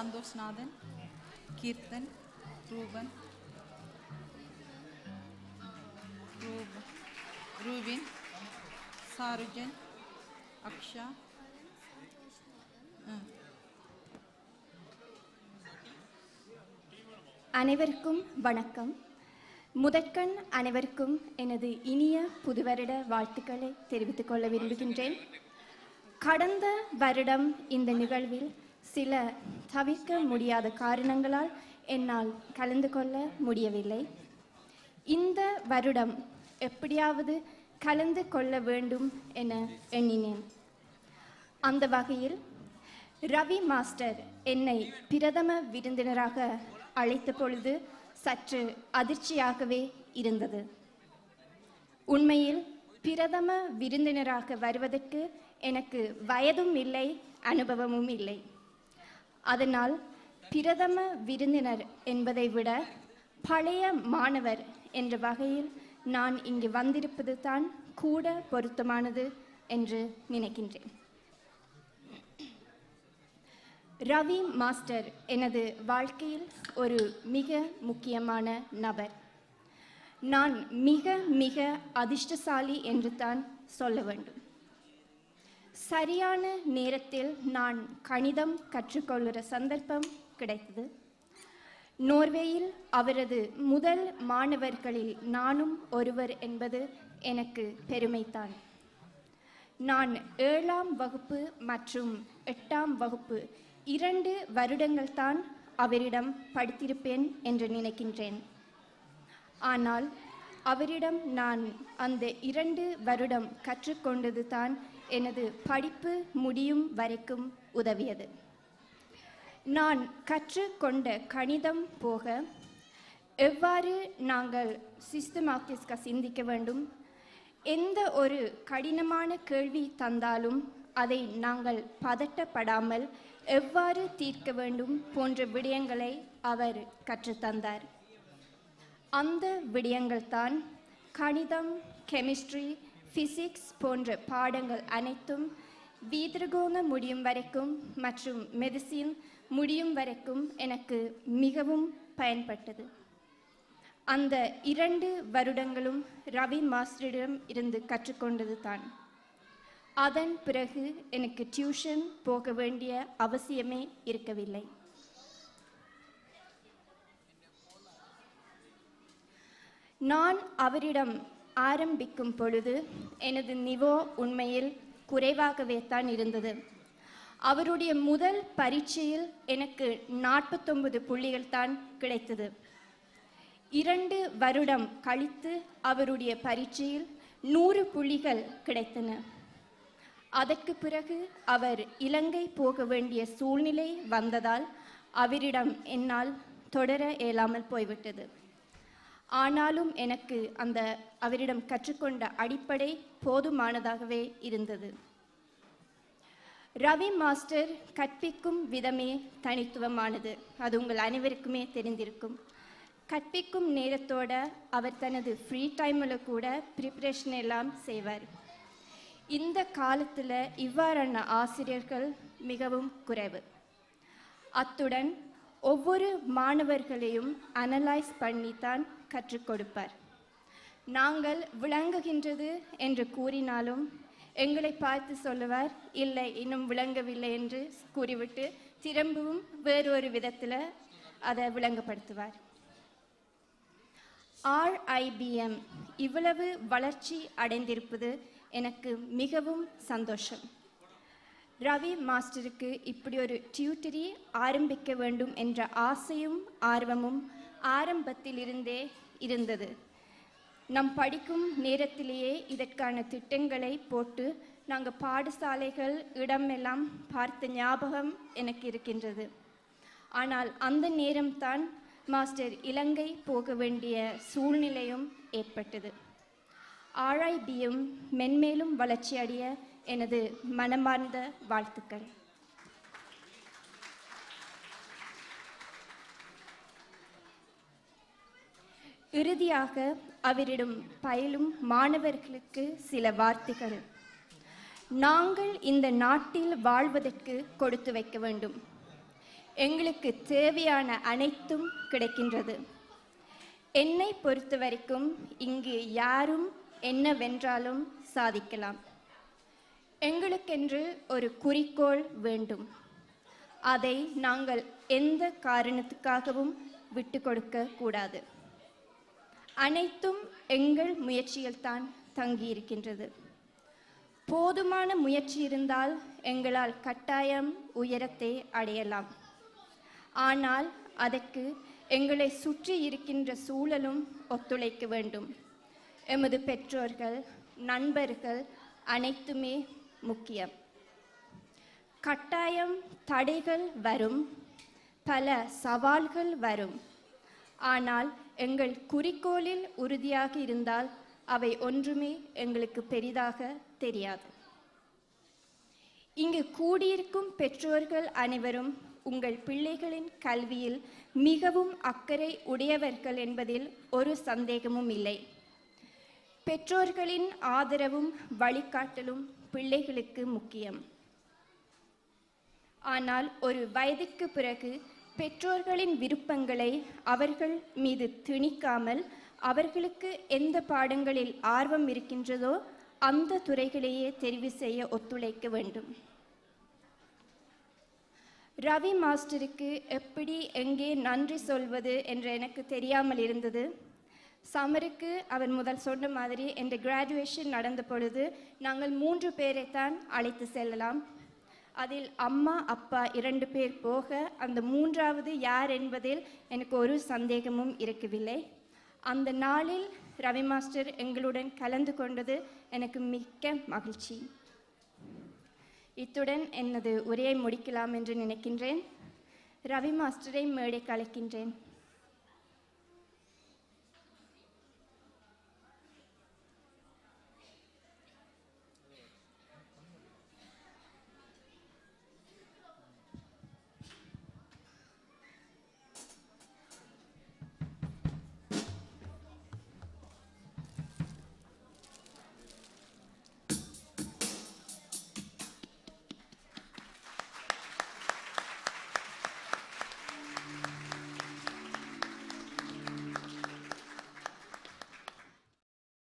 சந்தோஷ்நாதன் கீர்த்தன் ரூபன் ரூப ரூபின் சாருஜன் அக்ஷா அனைவருக்கும் வணக்கம். முதற்கண் அனைவருக்கும் எனது இனிய புதுவருட வாழ்த்துக்களை தெரிவித்துக் கொள்ள விரும்புகின்றேன். கடந்த வருடம் இந்த நிகழ்வில் சில தவிர்க்க முடியாத காரணங்களால் என்னால் கலந்து கொள்ள முடியவில்லை. இந்த வருடம் எப்படியாவது கலந்து கொள்ள வேண்டும் என எண்ணினேன். அந்த வகையில் ரவி மாஸ்டர் என்னை பிரதம விருந்தினராக அழைத்த பொழுது சற்று அதிர்ச்சியாகவே இருந்தது. உண்மையில் பிரதம விருந்தினராக வருவதற்கு எனக்கு வயதும் இல்லை அனுபவமும் இல்லை. அதனால் பிரதம விருந்தினர் என்பதை விட பழைய மாணவர் என்ற வகையில் நான் இங்கு வந்திருப்பது தான் கூட பொருத்தமானது என்று நினைக்கின்றேன். ரவி மாஸ்டர் எனது வாழ்க்கையில் ஒரு மிக முக்கியமான நபர். நான் மிக மிக அதிர்ஷ்டசாலி என்று தான் சொல்ல வேண்டும். சரியான நேரத்தில் நான் கணிதம் கற்றுக்கொள்கிற சந்தர்ப்பம் கிடைத்தது. நோர்வேயில் அவரது முதல் மாணவர்களில் நானும் ஒருவர் என்பது எனக்கு பெருமைதான். நான் ஏழாம் வகுப்பு மற்றும் எட்டாம் வகுப்பு இரண்டு வருடங்கள் தான் அவரிடம் படித்திருப்பேன் என்று நினைக்கின்றேன். ஆனால் அவரிடம் நான் அந்த இரண்டு வருடம் கற்றுக்கொண்டது தான் எனது படிப்பு முடியும் வரைக்கும் உதவியது. நான் கற்றுக்கொண்ட கணிதம் போக எவ்வாறு நாங்கள் சிஸ்டமாட்டிஸ்க சிந்திக்க வேண்டும்? எந்த ஒரு கடினமான கேள்வி தந்தாலும் அதை நாங்கள் பதட்டப்படாமல் எவ்வாறு தீர்க்க வேண்டும் போன்ற விடயங்களை அவர் கற்றுத்தந்தார். அந்த விடயங்கள் தான் கணிதம் கெமிஸ்ட்ரி ஃபிசிக்ஸ் போன்ற பாடங்கள் அனைத்தும் வீதரகோண முடியும் வரைக்கும் மற்றும் மெடிசின் முடியும் வரைக்கும் எனக்கு மிகவும் பயன்பட்டது. அந்த இரண்டு வருடங்களும் ரவி மாஸ்டரிடம் இருந்து கற்றுக்கொண்டது தான் அதன் பிறகு எனக்கு டியூஷன் போக வேண்டிய அவசியமே இருக்கவில்லை. நான் அவரிடம் ஆரம்பிக்கும் பொழுது எனது நிவோ உண்மையில் குறைவாகவே தான் இருந்தது. அவருடைய முதல் பரீட்சையில் எனக்கு நாற்பத்தொன்பது புள்ளிகள் தான் கிடைத்தது. இரண்டு வருடம் கழித்து அவருடைய பரீட்சையில் நூறு புள்ளிகள் கிடைத்தன. அதற்கு பிறகு அவர் இலங்கை போக வேண்டிய சூழ்நிலை வந்ததால் அவரிடம் என்னால் தொடர இயலாமல் போய்விட்டது. ஆனாலும் எனக்கு அந்த அவரிடம் கற்றுக்கொண்ட அடிப்படை போதுமானதாகவே இருந்தது. ரவி மாஸ்டர் கற்பிக்கும் விதமே தனித்துவமானது. அது உங்கள் அனைவருக்குமே தெரிந்திருக்கும். கற்பிக்கும் நேரத்தோட அவர் தனது ஃப்ரீ டைமில் கூட ப்ரிப்ரேஷன் எல்லாம் செய்வார். இந்த காலத்தில் இவ்வாறான ஆசிரியர்கள் மிகவும் குறைவு. அத்துடன் ஒவ்வொரு மாணவர்களையும் அனலைஸ் பண்ணித்தான் கற்றுக் கொடுப்பார். நாங்கள் விளங்குகின்றது என்று கூறினாலும் எங்களை பார்த்து சொல்லுவார் இல்லை இன்னும் விளங்கவில்லை என்று கூறிவிட்டு திரும்பவும் வேறொரு விதத்தில் அதை விளங்கப்படுத்துவார். ஆர்ஐபிஎம் இவ்வளவு வளர்ச்சி அடைந்திருப்பது எனக்கு மிகவும் சந்தோஷம். ரவி மாஸ்டருக்கு இப்படி ஒரு டியூட்டரி ஆரம்பிக்க வேண்டும் என்ற ஆசையும் ஆர்வமும் ஆரம்பத்திலிருந்தே இருந்தது. நம் படிக்கும் நேரத்திலேயே இதற்கான திட்டங்களை போட்டு நாங்கள் பாடசாலைகள் இடமெல்லாம் பார்த்த ஞாபகம் எனக்கு இருக்கின்றது. ஆனால் அந்த நேரம்தான் மாஸ்டர் இலங்கை போக வேண்டிய சூழ்நிலையும் ஏற்பட்டது. ஆர்ஐபியும் மென்மேலும் வளர்ச்சியடைய எனது மனமார்ந்த வாழ்த்துக்கள். இறுதியாக அவரிடம் பயிலும் மாணவர்களுக்கு சில வார்த்தைகள். நாங்கள் இந்த நாட்டில் வாழ்வதற்கு கொடுத்து வைக்க வேண்டும். எங்களுக்கு தேவையான அனைத்தும் கிடைக்கின்றது. என்னை பொறுத்த வரைக்கும் இங்கு யாரும் என்னவென்றாலும் சாதிக்கலாம். எங்களுக்கென்று ஒரு குறிக்கோள் வேண்டும். அதை நாங்கள் எந்த காரணத்துக்காகவும் விட்டு கொடுக்க கூடாது. அனைத்தும் எங்கள் முயற்சியில்தான் தங்கியிருக்கின்றது. போதுமான முயற்சி இருந்தால் எங்களால் கட்டாயம் உயரத்தை அடையலாம். ஆனால் அதற்கு எங்களை சுற்றி இருக்கின்ற சூழலும் ஒத்துழைக்க வேண்டும். எமது பெற்றோர்கள் நண்பர்கள் அனைத்துமே முக்கியம். கட்டாயம் தடைகள் வரும் பல சவால்கள் வரும். ஆனால் எங்கள் குறிக்கோளில் உறுதியாக இருந்தால் அவை ஒன்றுமே எங்களுக்கு பெரிதாக தெரியாது. இங்கு கூடியிருக்கும் பெற்றோர்கள் அனைவரும் உங்கள் பிள்ளைகளின் கல்வியில் மிகவும் அக்கறை உடையவர்கள் என்பதில் ஒரு சந்தேகமும் இல்லை. பெற்றோர்களின் ஆதரவும் வழிகாட்டலும் பிள்ளைகளுக்கு முக்கியம். ஆனால் ஒரு வயதுக்கு பிறகு பெற்றோர்களின் விருப்பங்களை அவர்கள் மீது திணிக்காமல் அவர்களுக்கு எந்த பாடங்களில் ஆர்வம் இருக்கின்றதோ அந்த துறைகளையே தெரிவு செய்ய ஒத்துழைக்க வேண்டும். ரவி மாஸ்டருக்கு எப்படி எங்கே நன்றி சொல்வது என்று எனக்கு தெரியாமல் இருந்தது. சமருக்கு அவர் முதல் சொன்ன மாதிரி என்ற கிராஜுவேஷன் நடந்த பொழுது நாங்கள் மூன்று பேரைத்தான் அழைத்து செல்லலாம். அதில் அம்மா அப்பா இரண்டு பேர் போக அந்த மூன்றாவது யார் என்பதில் எனக்கு ஒரு சந்தேகமும் இருக்கவில்லை. அந்த நாளில் ரவி மாஸ்டர் எங்களுடன் கலந்து கொண்டது எனக்கு மிக்க மகிழ்ச்சி. இத்துடன் எனது உரையை முடிக்கலாம் என்று நினைக்கின்றேன். ரவி மாஸ்டரை மேடை கலைக்கின்றேன்.